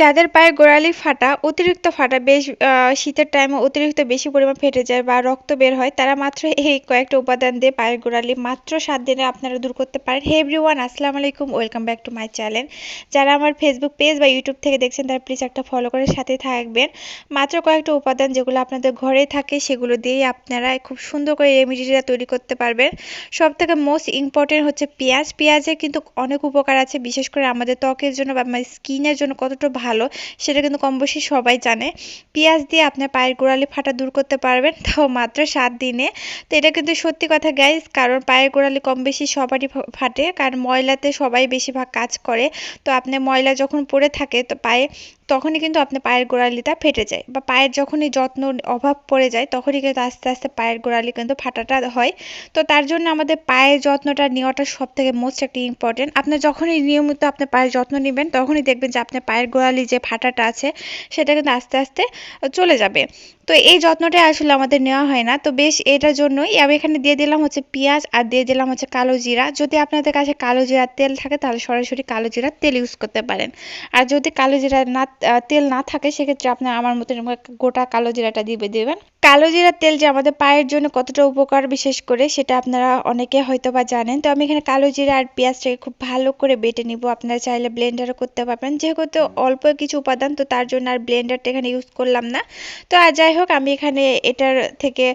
যাদের পায়ে গোড়ালি ফাটা, অতিরিক্ত ফাটা বেশ শীতের টাইমে অতিরিক্ত বেশি পরিমাণ ফেটে যায় বা রক্ত বের হয়, তারা মাত্র এই কয়েকটা উপাদান দিয়ে পায়ের গোড়ালি মাত্র সাত দিনে আপনারা দূর করতে পারেন। হে এভরিওয়ান আসসালামু আলাইকুম welcome back to my channel যারা আমার ফেসবুক পেজ বা ইউটিউব থেকে দেখছেন, তারা প্লিজ একটা ফলো করে সাথে থাকবেন। মাত্র কয়েকটা উপাদান যেগুলো আপনাদের ঘরে থাকে, সেগুলো দিয়েই আপনারা খুব সুন্দর করে রেমিডিটা তৈরি করতে পারবেন। সব থেকে মোস্ট ইম্পর্টেন্ট হচ্ছে পেঁয়াজ। পেঁয়াজের কিন্তু অনেক উপকার আছে, বিশেষ করে আমাদের ত্বকের জন্য বা স্কিনের জন্য কতটা ভালো সেটা কিন্তু কম বেশি সবাই জানে। পেঁয়াজ দিয়ে আপনার পায়ের গোড়ালি ফাটা দূর করতে পারবেন, তাও মাত্র সাত দিনে। তো এটা কিন্তু সত্যি কথা গাইজ কারণ পায়ের গোড়ালি কম বেশি সবারই ফাটে, কারণ ময়লাতে সবাই বেশিরভাগ কাজ করে। তো আপনি ময়লা যখন পড়ে থাকে, তো পায়ে তখনই কিন্তু আপনার পায়ের গোড়ালিটা ফেটে যায় বা পায়ের যখনই যত্ন অভাব পড়ে যায়, তখনই কিন্তু আস্তে আস্তে পায়ের গোড়ালি কিন্তু ফাটাটা হয়। তো তার জন্য আমাদের পায়ের যত্নটা নেওয়াটা সব থেকে মোস্ট একটা ইম্পর্টেন্ট আপনি যখনই নিয়মিত আপনার পায়ের যত্ন নেবেন, তখনই দেখবেন যে আপনার পায়ের গোড়ালি যে ফাটাটা আছে, সেটা কিন্তু আস্তে আস্তে চলে যাবে। তো এই যত্নটাই আসলে আমাদের নেওয়া হয় না। তো বেশ এটার জন্যই আমি এখানে দিয়ে দিলাম হচ্ছে পেঁয়াজ আর দিয়ে দিলাম হচ্ছে কালো জিরা। যদি আপনাদের কাছে কালো জিরার তেল থাকে, তাহলে সরাসরি কালো জিরার তেল ইউজ করতে পারেন। আর যদি কালো জিরা না তেল না থাকে, সেক্ষেত্রে আপনার আমার একটা গোটা কালো জিরাটা দিয়ে দেবেন। কালো জিরার তেল যে আমাদের পায়ের জন্য কতটা উপকার বিশেষ করে, সেটা আপনারা অনেকে হয়তো বা জানেন। তো আমি এখানে কালো জিরা আর পেঁয়াজটাকে খুব ভালো করে বেটে নিব। আপনারা চাইলে ব্লেন্ডারও করতে পারবেন। যেহেতু অল্প কিছু উপাদান, তো তার জন্য আর ব্লেন্ডারটা এখানে ইউজ করলাম না। তো আর যাই হোক, আমি এখানে এটার থেকে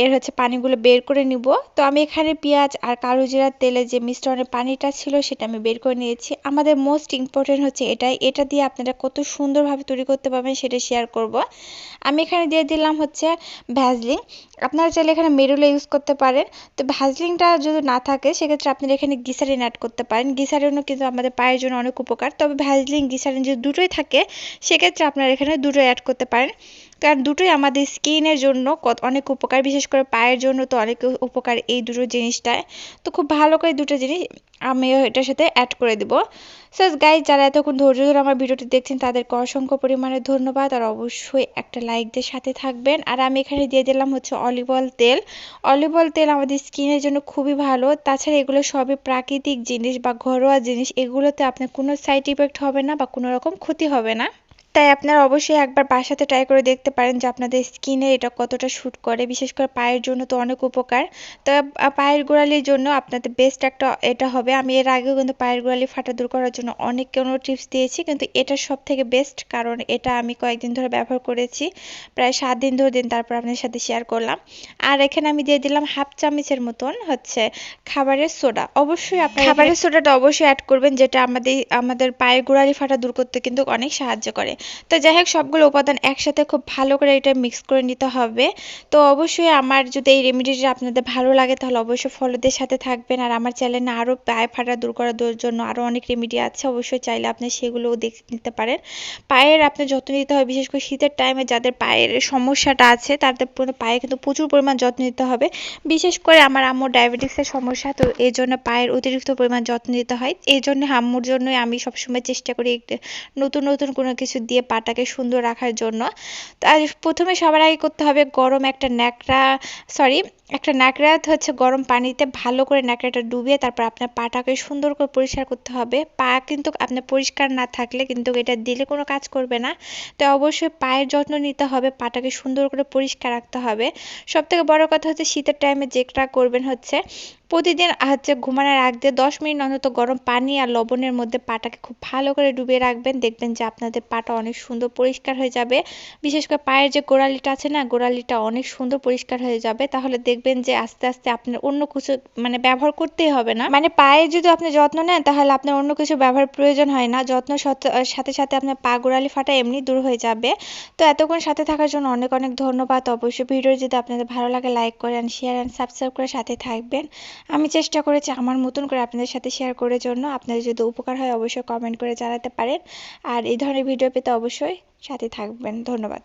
এর হচ্ছে পানিগুলো বের করে নিব। তো আমি এখানে পেঁয়াজ আর কালো জিরার তেলে যে মিশ্রণের পানিটা ছিল, সেটা আমি বের করে নিয়েছি। আমাদের মোস্ট ইম্পর্টেন্ট হচ্ছে এটাই। এটা দিয়ে আপনারা কত সুন্দরভাবে তৈরি করতে পারবেন, সেটা শেয়ার করব। আমি এখানে দিয়ে দিলাম হচ্ছে ভ্যাসলিন আপনারা চাইলে এখানে মেরুলা ইউজ করতে পারেন। তো ভ্যাজলিংটা যদি না থাকে, সেক্ষেত্রে আপনারা এখানে গিসারিন অ্যাড করতে পারেন। গিসারিনও কিন্তু আমাদের পায়ের জন্য অনেক উপকার। তবে ভ্যাসলিন গিসারিন যদি দুটোই থাকে, সেক্ষেত্রে আপনারা এখানে দুটোই অ্যাড করতে পারেন। কারণ দুটোই আমাদের স্কিনের জন্য অনেক উপকার, বিশেষ করে পায়ের জন্য তো অনেক উপকার এই দুটো জিনিসটায় তো খুব ভালো করে দুটো জিনিস আমি এটার সাথে অ্যাড করে দিব। সো গাইজ যারা এতক্ষণ ধৈর্য ধরে আমার ভিডিওটি দেখছেন, তাদেরকে অসংখ্য পরিমাণে ধন্যবাদ। আর অবশ্যই একটা লাইক দিয়ে সাথে থাকবেন। আর আমি এখানে দিয়ে দিলাম হচ্ছে অলিভ অয়েল তেল। অলিভ অয়েল তেল আমাদের স্কিনের জন্য খুবই ভালো। তাছাড়া এগুলো সবই প্রাকৃতিক জিনিস বা ঘরোয়া জিনিস। এগুলোতে আপনার কোনো সাইড ইফেক্ট হবে না বা কোনো রকম ক্ষতি হবে না। তাই আপনারা অবশ্যই একবার বাসাতে ট্রাই করে দেখতে পারেন যে আপনাদের স্কিনে এটা কতটা শ্যুট করে। বিশেষ করে পায়ের জন্য তো অনেক উপকার। তো পায়ের গোড়ালির জন্য আপনাদের বেস্ট একটা এটা হবে। আমি এর আগেও কিন্তু পায়ের গোড়ালি ফাটা দূর করার জন্য অনেক কোনো টিপস দিয়েছি কিন্তু এটা সব থেকে বেস্ট কারণ এটা আমি কয়েকদিন ধরে ব্যবহার করেছি। প্রায় সাত দিন ধরে দিন তারপর আপনার সাথে শেয়ার করলাম। আর এখানে আমি দিয়ে দিলাম হাফ চামচের মতন হচ্ছে খাবারের সোডা অবশ্যই আপনার খাবারের সোডাটা অবশ্যই অ্যাড করবেন যেটা আমাদের আমাদের পায়ের গোড়ালি ফাটা দূর করতে কিন্তু অনেক সাহায্য করে। তো যাই হোক সবগুলো উপাদান একসাথে খুব ভালো করে এটা মিক্স করে নিতে হবে। তো অবশ্যই আমার যদি এই রেমেডিটা আপনাদের ভালো লাগে, তাহলে অবশ্যই ফলোদের সাথে থাকবেন। আর আমার চ্যানেলে আরও পায়ে ফাটা দূর করার জন্য আরও অনেক রেমেডি আছে, অবশ্যই চাইলে আপনি সেগুলোও দেখে নিতে পারেন। পায়ের আপনার যত্ন নিতে হবে, বিশেষ করে শীতের টাইমে যাদের পায়ের সমস্যাটা আছে, তাদের পায়ে কিন্তু প্রচুর পরিমাণ যত্ন নিতে হবে। বিশেষ করে আমার আম্মুর ডায়াবেটিক্সের সমস্যা, তো এই জন্য পায়ের অতিরিক্ত পরিমাণ যত্ন নিতে হয়। এই জন্য আম্মুর জন্যই আমি সবসময় চেষ্টা করি নতুন নতুন কোনো কিছু দিয়ে পাটাকে সুন্দর রাখার জন্য। তো আর প্রথমে সবার আগে করতে হবে গরম একটা ন্যাকড়া সরি একটা ন্যাকড়া হচ্ছে গরম পানিতে ভালো করে ন্যাকড়াটা ডুবিয়ে তারপর আপনার পাটাকে সুন্দর করে পরিষ্কার করতে হবে। পা কিন্তু আপনার পরিষ্কার না থাকলে কিন্তু এটা দিলে কোনো কাজ করবে না। তো অবশ্যই পায়ের যত্ন নিতে হবে, পাটাকে সুন্দর করে পরিষ্কার রাখতে হবে। সব থেকে বড় কথা হচ্ছে শীতের টাইমে যেটা করবেন হচ্ছে প্রতিদিন হচ্ছে ঘুমানোর আগ দিয়ে দশ মিনিট অন্তত গরম পানি আর লবণের মধ্যে পাটাকে খুব ভালো করে ডুবিয়ে রাখবেন। দেখবেন যে আপনাদের পাটা অনেক সুন্দর পরিষ্কার হয়ে যাবে। বিশেষ করে পায়ের যে গোড়ালিটা আছে না, গোড়ালিটা অনেক সুন্দর পরিষ্কার হয়ে যাবে। তাহলে দেখবেন যে আস্তে আস্তে আপনার অন্য কিছু মানে ব্যবহার করতেই হবে না। মানে পায়ে যদি আপনি যত্ন নেন, তাহলে আপনার অন্য কিছু ব্যবহার প্রয়োজন হয় না। যত্ন সাথে সাথে আপনার পা গোড়ালি ফাটা এমনি দূর হয়ে যাবে। তো এতক্ষণ সাথে থাকার জন্য অনেক অনেক ধন্যবাদ। অবশ্যই ভিডিও যদি আপনাদের ভালো লাগে, লাইক করেন শেয়ার অ্যান্ড সাবস্ক্রাইব করে সাথে থাকবেন। আমি চেষ্টা করেছি আমার মতন করে আপনাদের সাথে শেয়ার করার জন্য। আপনাদের যদি উপকার হয় অবশ্যই কমেন্ট করে জানাতে পারেন। আর এই ধরনের ভিডিও পেতে অবশ্যই সাথে থাকবেন। ধন্যবাদ।